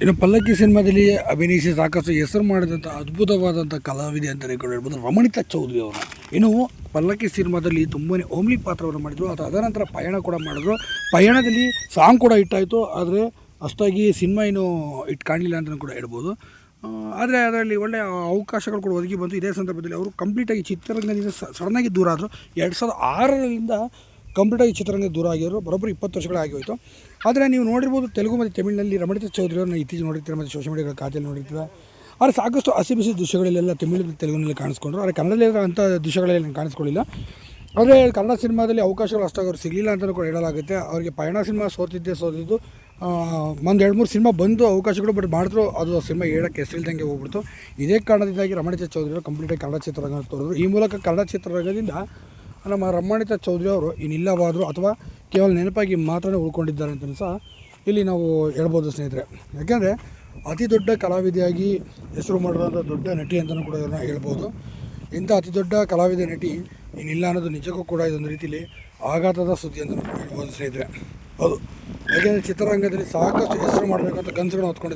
ಇನ್ನು ಪಲ್ಲಕ್ಕಿ ಸಿನಿಮಾದಲ್ಲಿ ಅಭಿನಯಿಸಿ ಸಾಕಷ್ಟು ಹೆಸರು ಮಾಡಿದಂಥ ಅದ್ಭುತವಾದಂಥ ಕಲಾವಿದೆ ಅಂತಲೇ ಕೂಡ ಹೇಳ್ಬೋದು. ರಮಣಿತಾ ಚೌಧರಿ ಅವರು. ಇನ್ನು ಪಲ್ಲಕ್ಕಿ ಸಿನಿಮಾದಲ್ಲಿ ತುಂಬಾ ಓಮ್ಲಿ ಪಾತ್ರವನ್ನು ಮಾಡಿದರು. ಅದು ಅದನಂತರ ಪಯಣ ಕೂಡ ಮಾಡಿದ್ರು. ಪಯಣದಲ್ಲಿ ಸಾಂಗ್ ಕೂಡ ಇಟ್ಟಾಯಿತು ಆದರೆ ಅಷ್ಟಾಗಿ ಸಿನಿಮಾ ಏನು ಇಟ್ಟು ಕಾಣಲಿಲ್ಲ ಅಂತಲೂ ಕೂಡ ಹೇಳ್ಬೋದು. ಆದರೆ ಅದರಲ್ಲಿ ಒಳ್ಳೆಯ ಅವಕಾಶಗಳು ಕೂಡ ಒದಗಿ ಬಂತು. ಇದೇ ಸಂದರ್ಭದಲ್ಲಿ ಅವರು ಕಂಪ್ಲೀಟಾಗಿ ಚಿತ್ರರಂಗದಿಂದ ಸಡನ್ನಾಗಿ ದೂರ ಆದರು. ಎರಡು ಸಾವಿರದ ಆರರಿಂದ ಕಂಪ್ಲೀಟಾಗಿ ಚಿತ್ರರಂಗ ದೂರ ಆಗಿರೋರು ಬರೋಬ್ಬರಿ ಇಪ್ಪತ್ತು ವರ್ಷಗಳೇ ಹೋಯಿತು ಆದರೆ ನೀವು ನೋಡಿರ್ಬೋದು ತೆಲುಗು ಮತ್ತು ತಮಿಳಿನಲ್ಲಿ ರಮಣಿತ ಚೌಧರಿ ಇತ್ತೀಚೆಗೆ ನೋಡಿರ್ತೀರ ಮತ್ತು ಸೋಷಿಯಲ್ ಮೀಡಿಯಾಗಳ ಖಾತೆಯಲ್ಲಿ ನೋಡಿರ್ತೀವಿ ಆದರೆ ಸಾಕಷ್ಟು ಹಸಿ ಬಿಸಿ ದೃಶ್ಯಗಳಲ್ಲೆಲ್ಲ ತಮಿಳು ತೆಲುಗುನಲ್ಲಿ ಕಾಣಿಸ್ಕೊಂಡ್ರು. ಆದರೆ ಕನ್ನಡದಲ್ಲಿ ಅಂಥ ದೃಶ್ಯಗಳಲ್ಲಿ ಕಾಣಿಸ್ಕೊಳ್ಳಿಲ್ಲ. ಆದರೆ ಕನ್ನಡ ಸಿನಿಮಾದಲ್ಲಿ ಅವಕಾಶಗಳು ಅಷ್ಟಾಗಿ ಅವ್ರು ಸಿಗಲಿಲ್ಲ ಅಂತಲೂ ಕೂಡ ಹೇಳಲಾಗುತ್ತೆ. ಅವರಿಗೆ ಪಯಣ ಸಿನಿಮಾ ಸೋತಿದ್ದೆ ಸೋತಿದ್ದು ಒಂದು ಎರಡು ಮೂರು ಸಿನಿಮಾ ಬಂದು ಅವಕಾಶಗಳು ಬಟ್ ಮಾಡಿದ್ರು ಅದು ಸಿನಿಮಾ ಹೇಳೋಕ್ಕೆ ಹೆಸರಿಲ್ದಂಗೆ ಹೋಗ್ಬಿಡ್ತು. ಇದೇ ಕಾರಣದಿಂದಾಗಿ ರಮಣಿತ ಚೌಧರಿ ಅವರು ಕಂಪ್ಲೀಟಾಗಿ ಕನ್ನಡ ಚಿತ್ರರಂಗ ತೋರಿದ್ರು. ಈ ಮೂಲಕ ಕನ್ನಡ ಚಿತ್ರರಂಗದಿಂದ ನಮ್ಮ ರಮಣಿತ ಚೌಧರಿ ಅವರು ಇನ್ನಿಲ್ಲವಾದರು ಅಥವಾ ಕೇವಲ ನೆನಪಾಗಿ ಮಾತ್ರ ಉಳ್ಕೊಂಡಿದ್ದಾರೆ ಅಂತ ಸಹ ಇಲ್ಲಿ ನಾವು ಹೇಳ್ಬೋದು ಸ್ನೇಹಿತರೆ. ಯಾಕೆಂದರೆ ಅತಿ ದೊಡ್ಡ ಕಲಾವಿದೆಯಾಗಿ ಹೆಸರು ಮಾಡಿರೋಂಥ ದೊಡ್ಡ ನಟಿ ಅಂತಲೂ ಕೂಡ ಇದನ್ನು ಹೇಳ್ಬೋದು. ಇಂಥ ಅತಿ ದೊಡ್ಡ ಕಲಾವಿದೆ ನಟಿ ಇನ್ನಿಲ್ಲ ಅನ್ನೋದು ನಿಜಕ್ಕೂ ಕೂಡ ಇದೊಂದು ರೀತಿಯಲ್ಲಿ ಆಘಾತದ ಸುದ್ದಿ ಅಂತ ಹೇಳ್ಬೋದು ಸ್ನೇಹಿತರೆ. ಹೌದು. ಯಾಕೆಂದರೆ ಚಿತ್ರರಂಗದಲ್ಲಿ ಸಾಕಷ್ಟು ಹೆಸರು ಮಾಡಬೇಕಂತ ಕನಸುಗಳನ್ನು ಹೊತ್ಕೊಂಡಿದ್ದಾರೆ.